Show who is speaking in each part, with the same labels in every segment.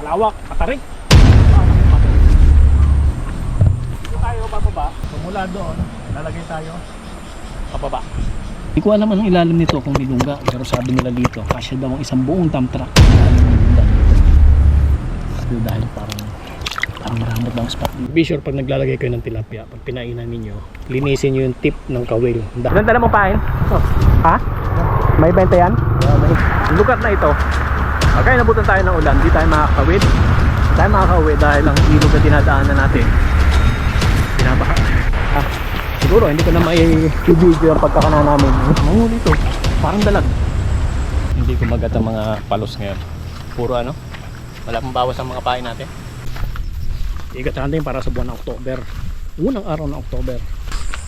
Speaker 1: Napakalawak, matarik. Dito tayo bababa. Mula doon, lalagay tayo pababa.
Speaker 2: Hindi ko alam anong ilalim nito kung milungga pero sabi nila dito kasya daw ang isang buong dump truck ilalim ng milungga nito. So, dahil parang parang maramot daw ang spot dito.
Speaker 1: Be sure pag naglalagay kayo ng tilapia, pag pinainan ninyo, linisin nyo yung tip ng kawil. Ilan tala mo pain? Ha? May benta yan? Yung lugar na ito, pagka inabutan tayo ng ulan, di tayo makakawid. Di tayo makakawid dahil ang ilog na dinadaanan natin, binabaha. Ah, siguro hindi ko na mai-video ang pagkakana namin. Manguli ito, parang dalag. Hindi kumagat ang mga palos ngayon. Puro ano, wala pang bawas ang mga pain natin. Igat natin para sa buwan ng October. Unang araw ng October.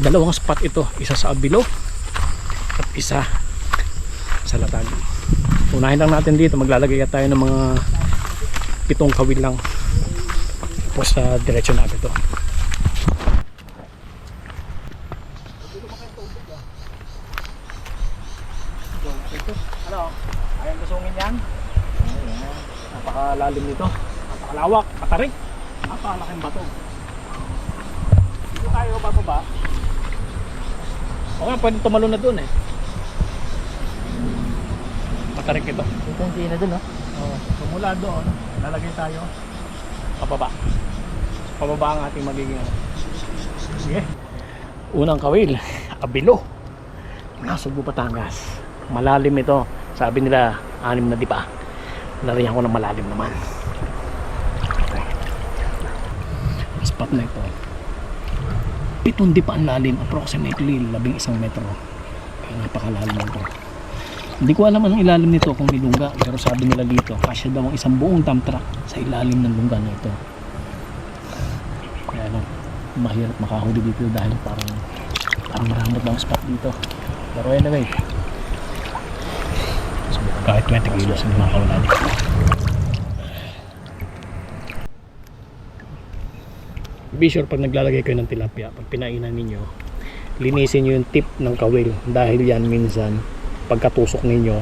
Speaker 1: Dalawang spot ito. Isa sa Abilo at isa sa Latag. Unahin lang natin dito. Maglalagay tayo ng mga pitong kawil lang. Tapos sa diretsyo na ito. Ano? Ayang lusungin yan? Napakalalim nito. Napakalawak. Matarik. Napakalaking bato. Dito tayo bababa. O nga, pwede tumalo na doon eh. Matarik ito.
Speaker 2: Ito yung tina dun, no?
Speaker 1: Oo. So mula doon, lalagay tayo pababa. Pababa ang ating magiging ano. Sige. Unang kawil, Abilo. Nasugbo Batangas. Malalim ito. Sabi nila, anim na dipa. Nariyan ko ng malalim naman. Okay. Spot na ito. Pitong dipa ang lalim. Approximately labing isang metro. Kaya napakalalim ito. Hindi ko alam anong ilalim nito kung milungga pero sabi nila dito kasya daw ang isang buong dump truck sa ilalim ng lungga na ito. Kaya ano, mahirap makahuli dito dahil parang parang maramot daw ang spot dito. Pero anyway, subukan kahit 20 kilos hindi makawala dito. Be sure pag naglalagay kayo ng tilapia, pag pinainan ninyo, linisin nyo yung tip ng kawil dahil yan minsan pagkatusok ninyo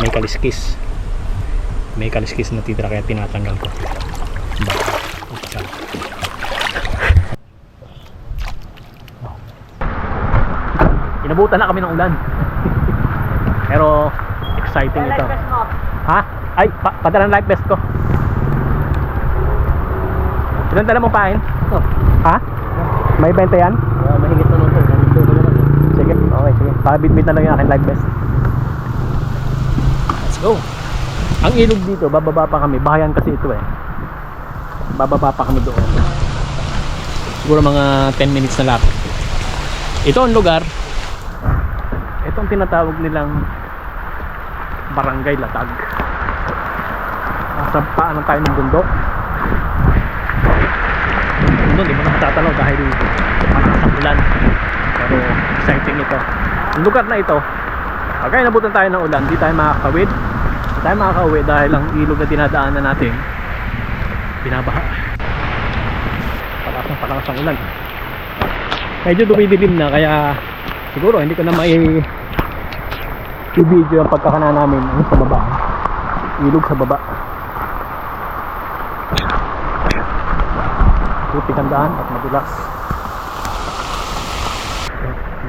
Speaker 1: may kaliskis. May kaliskis na titira kaya tinatanggal ko. Inabutan na kami ng ulan. Pero exciting ito. ha? ay pa padala ng life vest ko. Ilan dala mong pain? ha? may benta yan? Sige, okay, sige. Pakabitbit na lang yung aking live vest. Let's go. Ang ilog dito, bababa pa kami. Bahayan kasi ito eh. Bababa pa kami doon. Siguro mga 10 minutes na lakad. Ito ang lugar. Ito ang tinatawag nilang Barangay Latag. Nasa paanan tayo ng bundok. Doon, di mo na matatanaw dahil malakas ang ulan. Pero exciting ito. Lugar na ito, pagka inabutan tayo ng ulan, di tayo makakawid. Di tayo makakawid dahil ang ilog na dinadaanan natin, binabaha. Palakas ng palakas ang ulan. Medyo dumidilim na kaya siguro hindi ko na mai i-video ang pagkakana namin ang sa baba. Ilog sa baba. Putik ang daan at madulas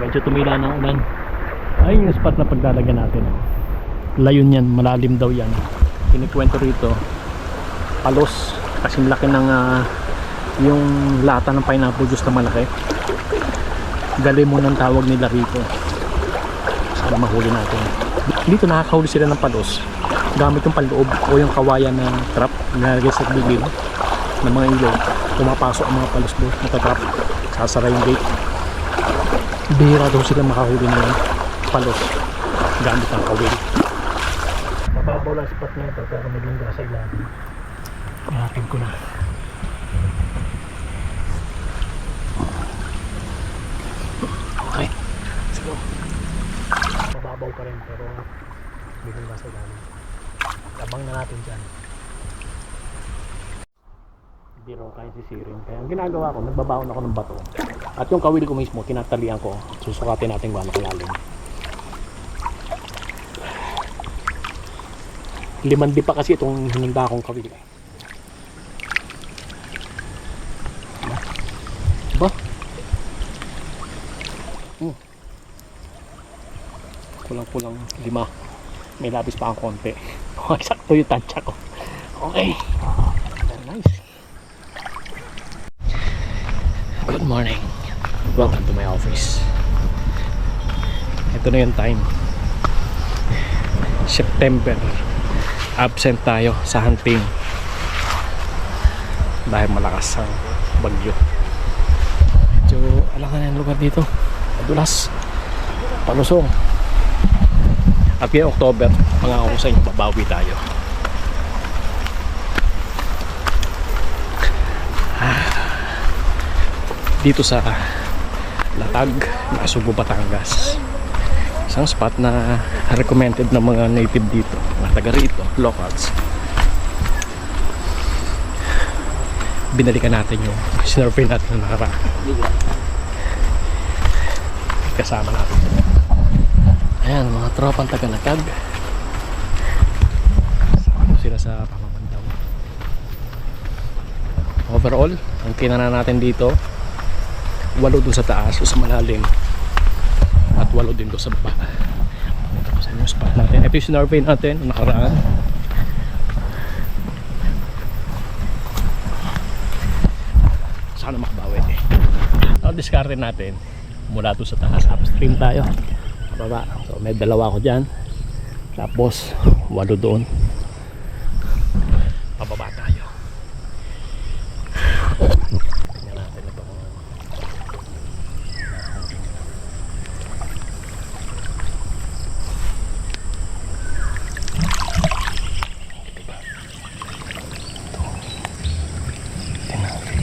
Speaker 1: medyo tumila ng ulan. Ay yung spot na paglalagyan natin. Layon yan malalim daw yan. Kinikwento rito palos kasi laki ng ah, yung lata ng pineapple juice na malaki. Galimon ang tawag nila rito. Sana mahuli natin. Dito nakakahuli sila ng palos. Gamit yung panloob o yung kawayan na trap nilalagay sa bibig ng mga ilaw. Pumapasok ang mga palos doon natatrap. Sasara yung gate bihira daw sila makahuli ng palos gamit ang kawil mababaw lang spot na ito pero may lingga sa ilalim hanapin ko na. Okay. Go mababaw pa rin pero may lingga sa ilalim labang na natin dyan. Raw kaya sisirin. Kaya ang ginagawa ko, nagbabaon ako ng bato. At yung kawil ko mismo, tinatalian ko. Susukatin natin gaano kalalim. Limandi pa kasi itong hinanda kong kawil. Diba? Hmm. Kulang-kulang lima. May labis pa ang konti. Sakto yung tansya ko. Okay. Ah, nice. Good morning. Welcome to my office. Ito na yung time. September. Absent tayo sa hunting. Dahil malakas ang bagyo. Medyo alangan ang lugar dito. Madulas. Palusong. At ngayong October, mga ako sa inyo, babawi tayo. Dito sa Latag, Nasubo, Batangas. Isang spot na recommended ng mga native dito, mga taga rito, locals. Binalikan natin yung sinurvey natin na nakaraan. Kasama natin. Ayan, mga tropang taga-latag. Sama sila sa pamamandaw. Overall, ang kinana natin dito, walo dun sa taas o sa malalim at walo din doon sa baba. Ito ko sa yung spot natin. Ito yung sinurvey natin, nakaraan. Sana makabawi. Ang discarte natin, mula doon sa taas, upstream tayo. Pababa. So may dalawa ako dyan. Tapos, walo doon. Pababa tayo. Tingnan natin ito kung Diba? Ito. Tingnan natin.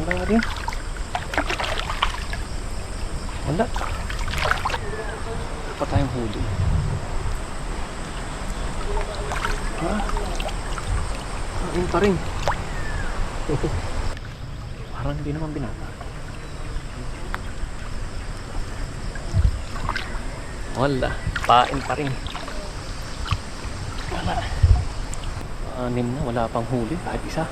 Speaker 1: Wala nga rin. Wala. Pa tayong huli. Ha? Ayun pa rin. Parang hindi naman binata. Wala. Pain pa rin. Wala. Anim na. Wala pang huli. Kahit isa.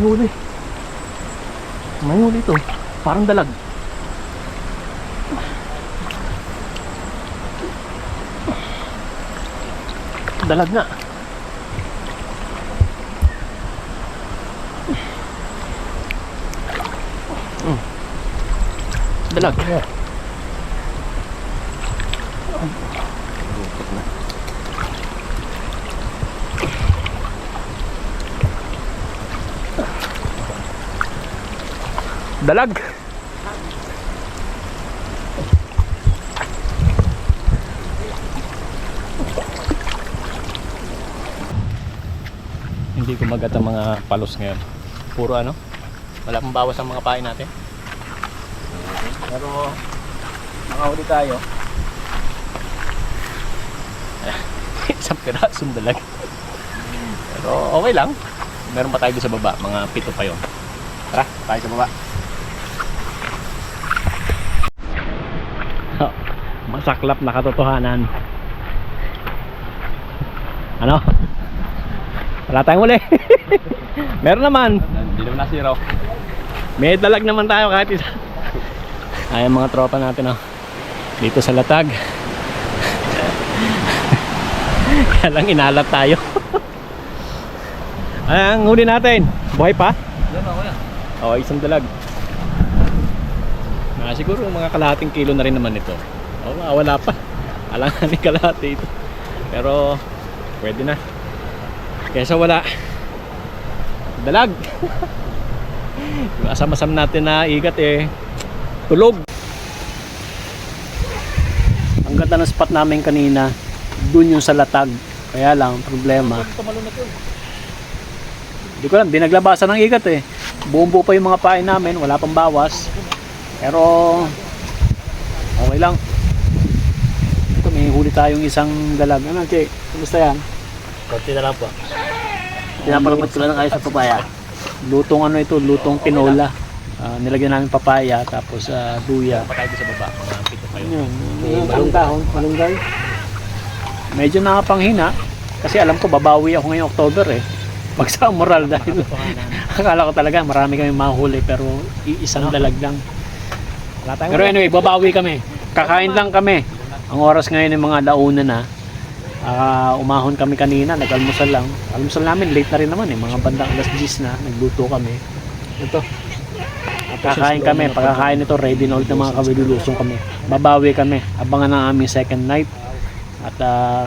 Speaker 1: Huli. May huli to. Parang dalag. Dalag nga. Dalag. Dalag. Hindi kumagat ang mga palos ngayon. Puro ano? Wala pang bawas ang mga pain natin. Pero nakahuli tayo. Isang pirasong dalag. Pero okay lang. Meron pa tayo sa baba. Mga pito pa yon. Tara, tayo sa baba. Masaklap na katotohanan. Ano? Wala tayong huli. Meron naman.
Speaker 2: Hindi naman nasiraw.
Speaker 1: May dalag naman tayo kahit isa. Ayan mga tropa natin oh. Dito sa Latag. Kaya lang inalat tayo. Ang huli natin. Buhay pa?
Speaker 2: Yan ako yan.
Speaker 1: Oo, isang dalag. Ah, siguro mga kalahating kilo na rin naman ito. Nga, wala pa. Alangan ni kalahati ito. Pero, pwede na. Kesa wala. Dalag. Asam-asam natin na igat eh.
Speaker 2: Tulog! Ang ganda ng spot namin kanina, dun yung sa latag. Kaya lang, problema. Hindi ko alam, di naglabasan ng igat eh. Buong buo pa yung mga pain namin, wala pang bawas. Pero, okay lang. Huli tayong isang dalag. Ano, Che? Kumusta yan?
Speaker 1: Konti na lang po. Pinapalabot ko lang kayo sa papaya.
Speaker 2: Lutong ano ito, lutong tinola. Ah, nilagyan namin papaya, tapos uh, duya.
Speaker 1: Patay ko sa baba, mga pito kayo.
Speaker 2: Yun, malunggay. Dahon, malunggay. Medyo nakapanghina kasi alam ko babawi ako ngayong October eh. Magsa moral dahil akala ko talaga marami kami mahuli pero iisang dalag lang. Pero anyway, babawi kami. Kakain lang kami. Ang oras ngayon ng mga launa na. Ah, umahon kami kanina, nag-almusal lang. Almusal namin late na rin naman eh, mga bandang alas 10 na, nagluto kami. Ito. Kakain kami, pagkakain nito, ready na ulit ng mga kawilulusong kami. Babawi kami, abangan ang aming second night. At ah,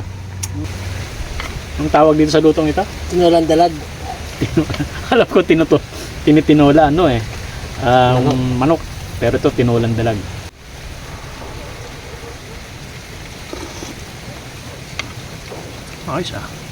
Speaker 2: ang tawag dito sa lutong ito?
Speaker 1: Tinulang dalag.
Speaker 2: Alam ko tinuto, tinitinola ano eh. Um, manok. Pero ito tinolang dalag. Ayos ah.